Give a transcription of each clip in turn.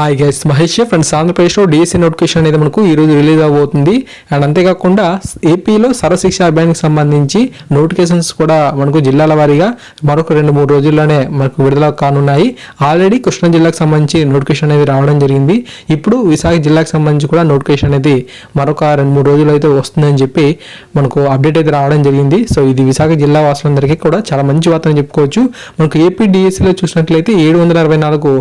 Hi guys Mahesh friends ఆంధ్రప్రదేశ్లో DSC notification అనేది మనకు ఈరోజు రిలీజ్ అవబోతుంది. అండ్ అంతేకాకుండా ఏపీలో సరశిక్ష అభియాన్కి సంబంధించి నోటిఫికేషన్స్ కూడా మనకు జిల్లాల వారీగా మరొక రెండు మూడు రోజుల్లోనే మనకు విడుదల కానున్నాయి. ఆల్రెడీ కృష్ణా జిల్లాకు సంబంధించి నోటిఫికేషన్ అనేది రావడం జరిగింది. ఇప్పుడు విశాఖ జిల్లాకు సంబంధించి కూడా నోటిఫికేషన్ అనేది మరొక రెండు మూడు రోజులు అయితే వస్తుందని చెప్పి మనకు అప్డేట్ అయితే రావడం జరిగింది. సో ఇది విశాఖ జిల్లా వాసులందరికీ కూడా చాలా మంచి వార్త అని చెప్పుకోవచ్చు. మనకు ఏపీ డిఎస్సీలో చూసినట్లయితే ఏడు వందల అరవై నాలుగు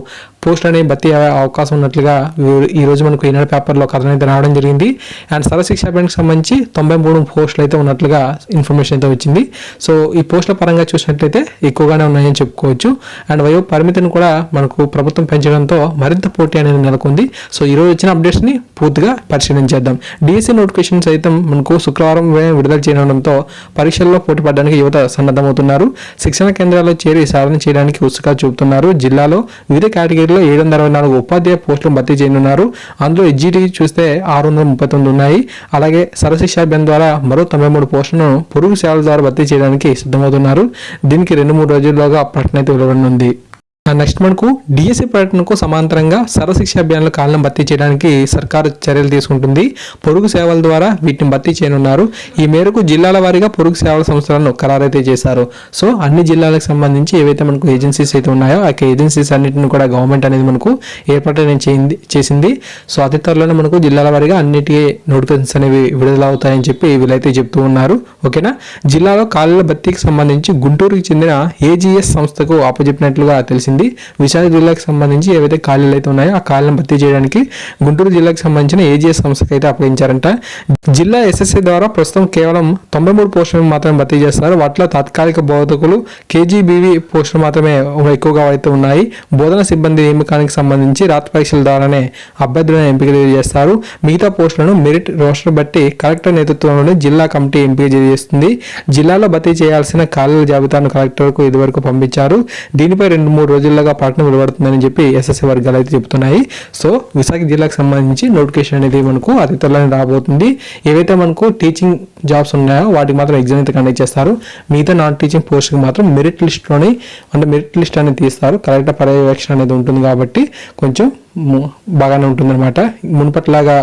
పోస్ట్ అనేవి భర్తీ అయ్యే అవకాశం ఉన్నట్లుగా ఈ- రోజు మనకు ఈనాడు పేపర్లో కథనం అయితే రావడం జరిగింది. అండ్ సర్వశిక్ష అభియాన్కి సంబంధించి తొంభై మూడు పోస్టులు అయితే ఉన్నట్లుగా ఇన్ఫర్మేషన్ అయితే వచ్చింది. సో ఈ పోస్టుల పరంగా చూసినట్లయితే ఎక్కువగానే ఉన్నాయని చెప్పుకోవచ్చు. అండ్ వయో పరిమితిని కూడా మనకు ప్రభుత్వం పెంచడంతో మరింత పోటీ అనేది నెలకొంది. సో ఈ రోజు వచ్చిన అప్డేట్స్ని పూర్తిగా పరిశీలించేద్దాం డిఎస్సీ నోటిఫికేషన్ సైతం మనకు శుక్రవారం విడుదల చేయడంతో పరీక్షల్లో పోటీ పడడానికి యువత సన్నద్ధమవుతున్నారు. శిక్షణ కేంద్రాల్లో చేరి సాధన చేయడానికి ఉత్సుకాలు చూపుతున్నారు. జిల్లాలో వివిధ కేటగిరీలో ఏడు వందల అరవై నాలుగు ఉపాధ్యాయ పోస్టులు భర్తీ చేయనున్నారు. అందులో ఎడ్జిటి చూస్తే ఆరు వందల ముప్పై తొమ్మిది ఉన్నాయి. అలాగే సరశిక్ష అభియాన్ ద్వారా మరో తొంభై మూడు పోస్టులను పొరుగు సేవల ద్వారా భర్తీ చేయడానికి సిద్ధమవుతున్నారు. దీనికి రెండు మూడు రోజుల్లోగా ప్రకటన అయితే వెలువడనుంది. నెక్స్ట్ మనకు డిఎస్సి పర్యటనకు సమాంతరంగా సరశిక్ష అభియాన్ల కాలం భర్తీ చేయడానికి సర్కారు చర్యలు తీసుకుంటుంది. పొరుగు సేవల ద్వారా వీటిని భర్తీ చేయనున్నారు. ఈ మేరకు జిల్లాల వారీగా పొరుగు సేవల సంస్థలను ఖరారైతే చేశారు. సో అన్ని జిల్లాలకు సంబంధించి ఏవైతే మనకు ఏజెన్సీస్ అయితే ఉన్నాయో ఆ ఏజెన్సీస్ అన్నింటిని కూడా గవర్నమెంట్ అనేది మనకు ఏర్పాటు అనేది చేయింది చేసింది. సో అతి త్వరలోనే మనకు జిల్లాల వారీగా అన్నిటికీ నోటిఫికేషన్స్ అనేవి విడుదల అవుతాయని చెప్పి వీళ్ళైతే చెప్తూ ఉన్నారు. ఓకేనా? జిల్లాలో కాళ్ళ భర్తీకి సంబంధించి గుంటూరుకి చెందిన ఏజీఎస్ సంస్థకు అప్పచెప్పినట్లుగా తెలిసింది. విశాఖ జిల్లాకు సంబంధించి ఏవైతే ఖాళీలు అయితే ఉన్నాయో ఆ ఖాళీలను భర్తీ చేయడానికి గుంటూరు జిల్లాకు సంబంధించిన ఏజీఎస్ సంస్థకు అయితే అప్పగించారంట. జిల్లా ఎస్ఎస్సీ ద్వారా ప్రస్తుతం కేవలం తొంభై మూడు పోస్టులను మాత్రమే భర్తీ చేస్తారు వాటిలో తాత్కాలిక బోధకులు కేజీబీవీ పోస్టులు మాత్రమే ఎక్కువగా అయితే ఉన్నాయి. బోధన సిబ్బంది నియామకానికి సంబంధించి రాత పరీక్షల ద్వారానే అభ్యర్థులను ఎంపిక చేస్తారు మిగతా పోస్టులను మెరిట్ రోస్టర్ బట్టి కలెక్టర్ నేతృత్వంలోని జిల్లా కమిటీ ఎంపిక చేస్తుంది జిల్లాలో భర్తీ చేయాల్సిన ఖాళీల జాబితాను కలెక్టర్కు ఇదివరకు పంపించారు. దీనిపై రెండు మూడు రోజులు జిల్లాగా ప్రకటన వెలువడుతుందని చెప్పి ఎస్ఎస్సీ వర్గాలు అయితే చెబుతున్నాయి. సో విశాఖ జిల్లాకు సంబంధించి నోటిఫికేషన్ అనేది మనకు అతి త్వరలోనే రాబోతుంది. ఏవైతే మనకు టీచింగ్ జాబ్స్ ఉన్నాయో వాటికి మాత్రం ఎగ్జామ్ అయితే కండక్ట్ చేస్తారు. మిగతా నాన్ టీచింగ్ పోస్ట్కి మాత్రం మెరిట్ లిస్ట్లోని అంటే మెరిట్ లిస్ట్ అనేది తీస్తారు. కరెక్ట్ పర్యవేక్షణ అనేది ఉంటుంది కాబట్టి కొంచెం బాగానే ఉంటుందన్నమాట. మునుపట్లాగా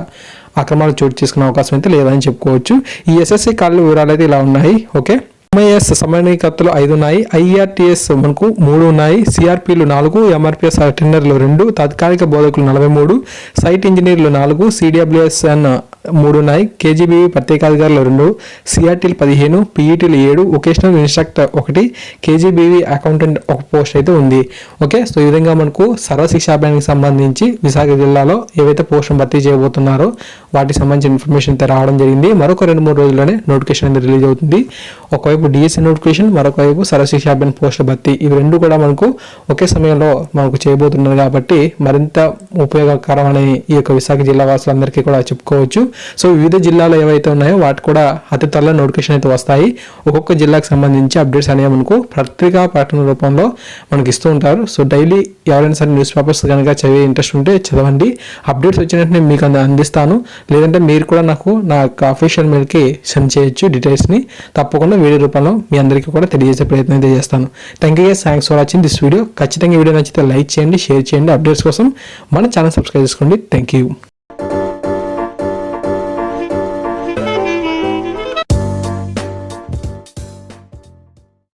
అక్రమాలు చోటు చేసుకునే అవకాశం అయితే లేదని చెప్పుకోవచ్చు. ఈ ఎస్ఎస్సీ కాళ్ళ వివరాలు అయితే ఇలా ఉన్నాయి. ఓకే? ఎంఐఎస్ సమన్వయకర్తలు ఐదు ఉన్నాయి. ఐఆర్టీఎస్ మనకు మూడు ఉన్నాయి. సిఆర్పీలు నాలుగు ఎంఆర్పిఎస్ అటెండర్లు రెండు తాత్కాలిక బోధకులు నలభై మూడు సైట్ ఇంజనీర్లు నాలుగు సిడబ్ల్యూఎస్ఎన్ మూడు ఉన్నాయి. కేజీబీ ప్రత్యేకాధికారులు రెండు సిఆర్టీలు పదిహేను పీఈటీలు ఏడు వొకేషనల్ ఇన్స్ట్రక్టర్ ఒకటి కేజీబీవీ అకౌంటెంట్ ఒక పోస్ట్ అయితే ఉంది. ఓకే సో ఈ విధంగా మనకు సర్వశిక్షా అభియాన్కి సంబంధించి విశాఖ జిల్లాలో ఏవైతే పోస్టులు భర్తీ చేయబోతున్నారో వాటికి సంబంధించిన ఇన్ఫర్మేషన్ అయితే రావడం జరిగింది. మరొక రెండు మూడు రోజుల్లోనే నోటిఫికేషన్ అనేది రిలీజ్ అవుతుంది. ఒకవైపు డిఎస్సి నోటిఫికేషన్ మరొక వైపు సర్వశిక్షా అభియాన్ పోస్టుల భర్తీ ఇవి రెండు కూడా మనకు ఒకే సమయంలో మనకు చేయబోతున్నారు కాబట్టి మరింత ఉపయోగకరమని ఈ యొక్క విశాఖ జిల్లా వాసులందరికీ కూడా చెప్పుకోవచ్చు. సో వివిధ జిల్లాలు ఏవైతే ఉన్నాయో వాటి కూడా అతి త్వరలో నోటిఫికేషన్ అయితే వస్తాయి. ఒక్కొక్క జిల్లాకు సంబంధించి అప్డేట్స్ అనేవి మనకు పత్రికా ప్రకటన రూపంలో మనకి ఇస్తూ ఉంటారు. సో డైలీ ఎవరైనా సరే న్యూస్ పేపర్స్ కనుక చదివే ఇంట్రెస్ట్ ఉంటే చదవండి. అప్డేట్స్ వచ్చినట్టు మీకు అందిస్తాను. లేదంటే మీరు కూడా నాకు నా యొక్క అఫీషియల్ మెయిల్కి సెండ్ చేయొచ్చు డీటెయిల్స్ని తప్పకుండా వీడియో రూపంలో మీ అందరికీ కూడా తెలియజేసే ప్రయత్నం అయితే చేస్తాను. Thank you thanks for watching this video ఖచ్చితంగా వీడియో నచ్చితే లైక్ చేయండి షేర్ చేయండి. అప్డేట్స్ కోసం మన ఛానల్ సబ్స్క్రైబ్ చేసుకోండి. Thank you